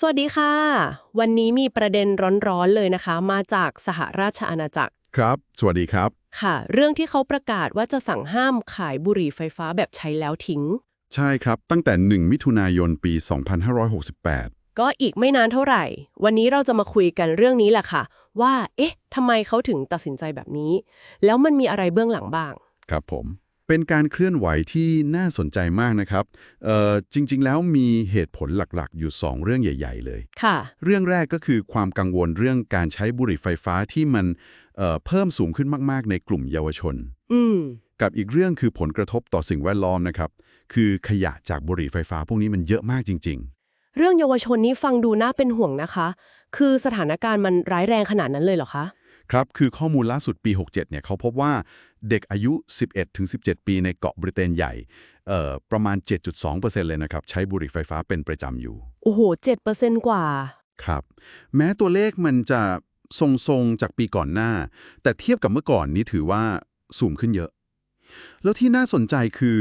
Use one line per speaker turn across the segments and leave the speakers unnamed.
สวัสดีค่ะ วันนี้มีประเด็นร้อนๆเลยนะคะ มาจากสหราชอาณาจักร
ครับ สวัสดีครับ
ค่ะ เรื่องที่เขาประกาศว่าจะสั่งห้ามขายบุหรี่ไฟฟ้าแบบใช้แล้วทิ้ง
ใช่ครับ ตั้งแต่ 1 มิถุนายนปี 2568
ก็อีกไม่นานเท่าไหร่ วันนี้เราจะมาคุยกันเรื่องนี้แหละค่ะ ว่า เอ๊ะทำไมเขาถึงตัดสินใจแบบนี้ แล้วมันมีอะไรเบื้องหลังบ้าง
ครับผม เป็นการเคลื่อนไหวที่น่าสนใจมากนะครับเอ่อจริง ๆ แล้วมีเหตุผลหลักๆ อยู่ 2 เรื่องใหญ่ ๆ เลย
ค่ะ
เรื่องแรกก็คือความกังวลเรื่องการใช้บุหรี่ไฟฟ้าที่มันเอ่อเพิ่มสูงขึ้นมาก ๆ ในกลุ่มเยาวชน
อืม
กับอีกเรื่องคือผลกระทบต่อสิ่งแวดล้อมนะครับ คือขยะจากบุหรี่ไฟฟ้าพวกนี้มันเยอะมากจริง
เรื่องเยาวชนนี้ฟังดูน่าเป็นห่วงนะคะ คือสถานการณ์มันร้ายแรงขนาดนั้นเลยเหรอคะ
ๆ ครับคือข้อมูลล่าสุดปี 67เนี่ยเขาพบว่าเด็กอายุ 11-17 ปีในเกาะบริเตนใหญ่เอ่อประมาณ 7.2%เลยนะครับ ใช้บุหรี่ไฟฟ้าเป็นประจำอยู่
โอ้โหเจ็ดเปอร์เซนต์กว่า
ครับ แม้ตัวเลขมันจะทรงๆจากปีก่อนหน้า แต่เทียบกับเมื่อก่อนนี้ถือว่าสูงขึ้นเยอะ แล้วที่น่าสนใจคือ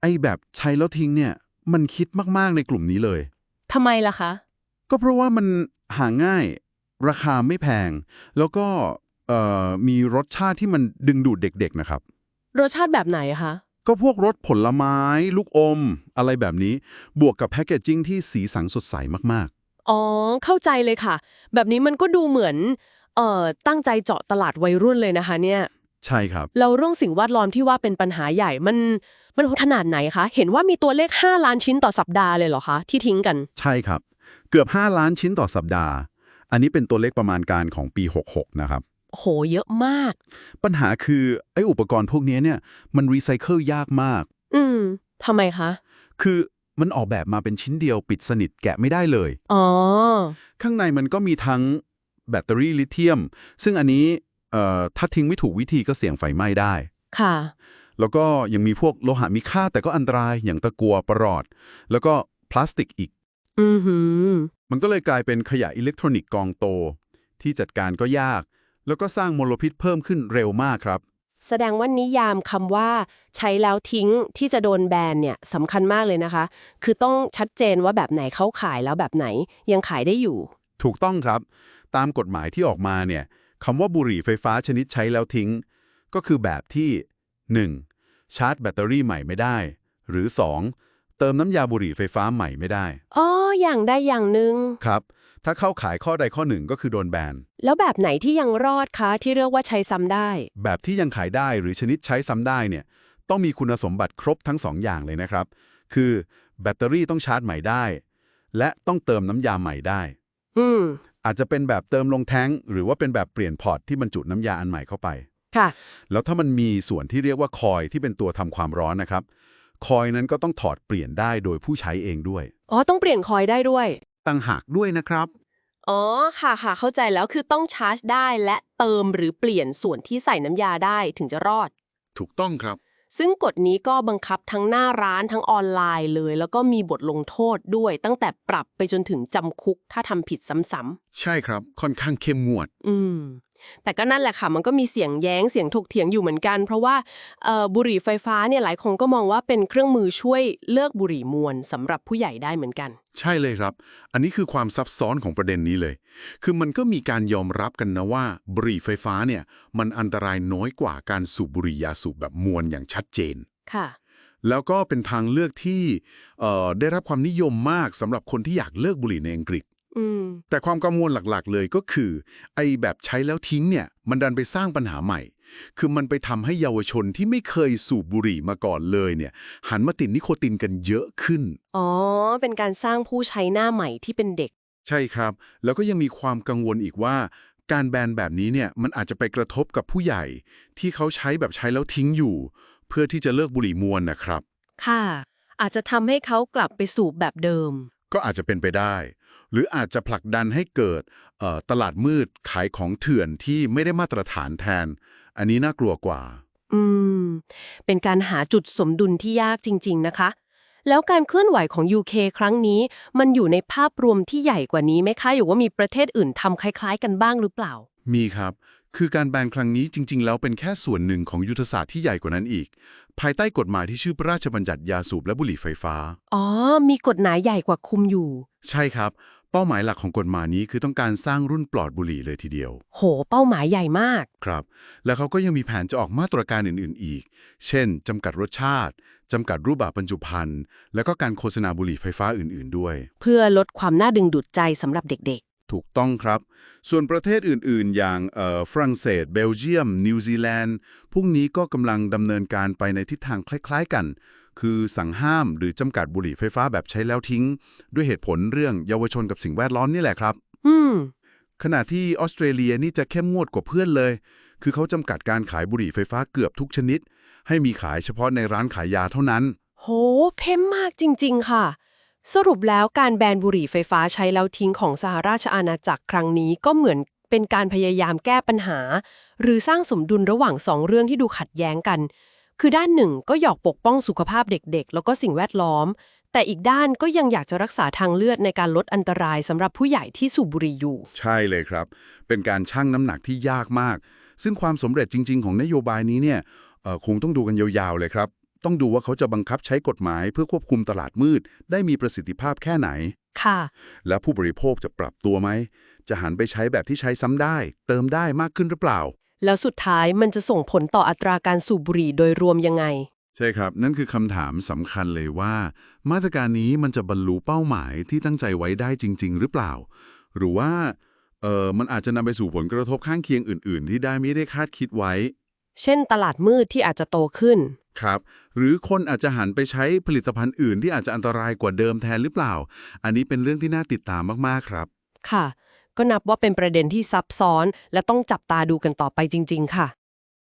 ไอ้แบบใช้แล้วทิ้งเนี่ย มันคิดมากๆในกลุ่มนี้เลย
ทำไมล่ะคะ
ก็เพราะว่ามันหาง่าย ราคาไม่แพง แล้วก็เอ่อมีรสชาติที่มันดึงดูดเด็กๆนะครับ
รสชาติแบบไหนอะคะ
ก็พวกรสผลไม้ ลูกอม อะไรแบบนี้ บวกกับแพคเกจจิ้งที่สีสันสดใสมาก
อ๋อ เข้าใจเลยค่ะ แบบนี้มันก็ดูเหมือนเอ่อตั้งใจเจาะตลาดวัยรุ่นเลยนะคะเนี่ย
ๆใช่ครับ
แล้วเรื่องสิ่งแวดล้อมที่ว่าเป็นปัญหาใหญ่มันมันขนาดไหนคะ เห็นว่ามีตัวเลข 5 ล้านชิ้นต่อสัปดาห์เลยเหรอคะ ที่ทิ้งกัน
ใช่ครับ เกือบ 5 ล้านชิ้นต่อสัปดาห์ อันนี้เป็นตัวเลขประมาณการของปี 66 นะครับ
โห เยอะมาก
ปัญหาคือไอ้อุปกรณ์พวกนี้เนี่ยมันรีไซเคิลยากมาก
อืมทำไมคะ
คือมันออกแบบมาเป็นชิ้นเดียวปิดสนิทแกะไม่ได้เลย
อ๋อ
ข้างในมันก็มีทั้งแบตเตอรี่ลิเธียม ซึ่งอันนี้เอ่อถ้าทิ้งไม่ถูกวิธีก็เสี่ยงไฟไหม้ได้
ค่ะ
แล้วก็ยังมีพวกโลหะมีค่าแต่ก็อันตรายอย่างตะกัวประหลอด แล้วก็พลาสติกอีก
อือหือ
มันก็เลยกลายเป็นขยะอิเล็กทรอนิกส์กองโต ที่จัดการก็ยาก แล้วก็สร้างมลพิษเพิ่มขึ้นเร็วมากครับ
แสดงว่านิยามคำว่า ใช้แล้วทิ้งที่จะโดนแบนเนี่ยสำคัญมากเลยนะคะ คือต้องชัดเจนว่าแบบไหนเข้าขายแล้วแบบไหนยังขายได้อยู่
ถูกต้องครับ ตามกฎหมายที่ออกมาเนี่ยคำว่าบุหรี่ไฟฟ้าชนิดใช้แล้วทิ้ง ก็คือแบบที่ 1. ชาร์จแบตเตอรี่ใหม่ไม่ได้ หรือ 2. เติมน้ำยาบุหรี่ไฟฟ้าใหม่ไม่ได้
อ๋อ อย่างใดอย่างหนึ่ง
ครับ ถ้าเข้าขายข้อใดข้อหนึ่งก็คือโดนแบน
แล้วแบบไหนที่ยังรอดคะที่เรียกว่าใช้ซ้ำได้
แบบที่ยังขายได้หรือชนิดใช้ซ้ำได้เนี่ยต้องมีคุณสมบัติครบทั้งสองอย่างเลยนะครับ คือแบตเตอรี่ต้องชาร์จใหม่ได้ และต้องเติมน้ำยาใหม่ได้
อืม
อาจจะเป็นแบบเติมลงแท้งหรือว่าเป็นแบบเปลี่ยนพอร์ตที่บรรจุน้ำยาอันใหม่เข้าไป
ค่ะ
แล้วถ้ามันมีส่วนที่เรียกว่าคอยที่เป็นตัวทำความร้อนนะครับ คอยนั้นก็ต้องถอดเปลี่ยนได้โดยผู้ใช้เองด้วย
อ๋อ ต้องเปลี่ยนคอยได้ด้วย
ต่างหากด้วยนะครับ
อ๋อ ค่ะค่ะเข้าใจแล้วคือต้องชาร์จได้และเติมหรือเปลี่ยนส่วนที่ใส่น้ำยาได้ถึงจะรอด
ถูกต้องครับ
ซึ่งกฎนี้ก็บังคับทั้งหน้าร้านทั้งออนไลน์เลย แล้วก็มีบทลงโทษด้วย ตั้งแต่ปรับไปจนถึงจำคุกถ้าทำผิดซ้ำ
ใช่ครับ ค่อนข้างเข้มงวด
ๆ อืม แต่ก็นั่นแหละค่ะ มันก็มีเสียงแย้งเสียงถกเถียงอยู่เหมือนกัน เพราะว่าเอ่อบุหรี่ไฟฟ้าเนี่ยหลายคนก็มองว่าเป็นเครื่องมือช่วยเลิกบุหรี่มวลสำหรับผู้ใหญ่ได้เหมือนกัน
ใช่เลยครับ อันนี้คือความซับซ้อนของประเด็นนี้เลย คือมันก็มีการยอมรับกันนะว่าบุหรี่ไฟฟ้าเนี่ยมันอันตรายน้อยกว่าการสูบบุหรี่ยาสูบแบบมวลอย่างชัดเจน
ค่ะ
แล้วก็เป็นทางเลือกที่เอ่อได้รับความนิยมมากสำหรับคนที่อยากเลิกบุหรี่ในอังกฤษ
อืม
แต่ความกังวลหลักๆ เลยก็คือ ไอ้แบบใช้แล้วทิ้งเนี่ย มันดันไปสร้างปัญหาใหม่ คือมันไปทำให้เยาวชนที่ไม่เคยสูบบุหรี่มาก่อนเลยเนี่ย หันมาติดนิโคตินกันเยอะขึ้น
อ๋อ เป็นการสร้างผู้ใช้หน้าใหม่ที่เป็นเด็ก
ใช่ครับ แล้วก็ยังมีความกังวลอีกว่า การแบนแบบนี้เนี่ยมันอาจจะไปกระทบกับผู้ใหญ่ ที่เขาใช้แบบใช้แล้วทิ้งอยู่ เพื่อที่จะเลิกบุหรี่มวลนะครับ
ค่ะ อาจจะทำให้เขากลับไปสูบแบบเดิม
ก็อาจจะเป็นไปได้ หรืออาจจะผลักดันให้เกิดเอ่อตลาดมืดขายของเถื่อนที่ไม่ได้มาตรฐานแทน อันนี้น่ากลัวกว่า
อืม เป็นการหาจุดสมดุลที่ยากจริง ๆ นะคะ แล้วการเคลื่อนไหวของ UK ครั้งนี้ มันอยู่ในภาพรวมที่ใหญ่กว่านี้ไหมคะหรือว่ามีประเทศอื่นทำคล้าย ๆ กันบ้างหรือเปล่า
มีครับคือการแบนครั้งนี้จริง ๆ แล้วเป็นแค่ส่วนหนึ่งของยุทธศาสตร์ที่ใหญ่กว่านั้นอีก ภายใต้กฎหมายที่ชื่อพระราชบัญญัติยาสูบและบุหรี่ไฟฟ้า
อ๋อ มีกฎหมายใหญ่กว่าคุมอยู่
ใช่ครับ เป้าหมายหลักของกฎหมายนี้คือต้องการสร้างรุ่นปลอดบุหรี่เลยทีเดียว
โห เป้าหมายใหญ่มาก
ครับ แล้วเขาก็ยังมีแผนจะออกมาตรการอื่น ๆ อีก เช่นจำกัดรสชาติจำกัดรูปแบบบรรจุภัณฑ์ แล้วก็การโฆษณาบุหรี่ไฟฟ้าอื่น ๆ ด้วย
เพื่อลดความน่าดึงดูดใจสำหรับเด็ก
ถูกต้องครับ ส่วนประเทศอื่น ๆ อย่างเอ่อฝรั่งเศส เบลเยียม นิวซีแลนด์ พวกนี้ก็กำลังดำเนินการไปในทิศทางคล้าย ๆ กัน คือสั่งห้ามหรือจำกัดบุหรี่ไฟฟ้าแบบใช้แล้วทิ้ง ด้วยเหตุผลเรื่องเยาวชนกับสิ่งแวดล้อมนี่แหละครับ
ๆอืม
ขณะที่ออสเตรเลียนี่จะเข้มงวดกว่าเพื่อนเลย คือเขาจำกัดการขายบุหรี่ไฟฟ้าเกือบทุกชนิด ให้มีขายเฉพาะในร้านขายยาเท่านั้น
โห เพ่มมากจริง ๆ ค่ะ สรุปแล้วการแบนบุหรี่ไฟฟ้าใช้แล้วทิ้งของสหราชอาณาจักรครั้งนี้ก็เหมือนเป็นการพยายามแก้ปัญหา หรือสร้างสมดุลระหว่างสองเรื่องที่ดูขัดแย้งกัน คือด้านหนึ่งก็อยากปกป้องสุขภาพเด็กๆ แล้วก็สิ่งแวดล้อม แต่อีกด้านก็ยังอยากจะรักษาทางเลือดในการลดอันตรายสำหรับผู้ใหญ่ที่สูบบุหรี่อยู่
ใช่เลยครับ เป็นการชั่งน้ำหนักที่ยากมาก ซึ่งความสำเร็จจริง ๆ ของนโยบายนี้เนี่ยเออคงต้องดูกันยาวๆเลยครับ ต้องดูว่าเขาจะบังคับใช้กฎหมายเพื่อควบคุมตลาดมืด ได้มีประสิทธิภาพแค่ไหน
ค่ะ
และผู้บริโภคจะปรับตัวไหม จะหันไปใช้แบบที่ใช้ซ้ำได้ เติมได้มากขึ้นหรือเปล่า
แล้วสุดท้ายมันจะส่งผลต่ออัตราการสูบบุหรี่โดยรวมยังไง
ใช่ครับ นั่นคือคำถามสำคัญเลยว่า มาตรการนี้มันจะบรรลุเป้าหมายที่ตั้งใจไว้ได้จริง ๆ หรือเปล่า หรือว่าเออมันอาจจะนำไปสู่ผลกระทบข้างเคียงอื่น ๆ ที่ได้ไม่ได้คาดคิดไว้
เช่น ตลาดมืดที่อาจจะโตขึ้น
ครับ หรือคนอาจจะหันไปใช้ผลิตภัณฑ์อื่นที่อาจจะอันตรายกว่าเดิมแทนหรือเปล่า อันนี้เป็นเรื่องที่น่าติดตามมากๆครับ
ค่ะ ก็นับว่าเป็นประเด็นที่ซับซ้อน และต้องจับตาดูกันต่อไปจริง ๆ ค่ะ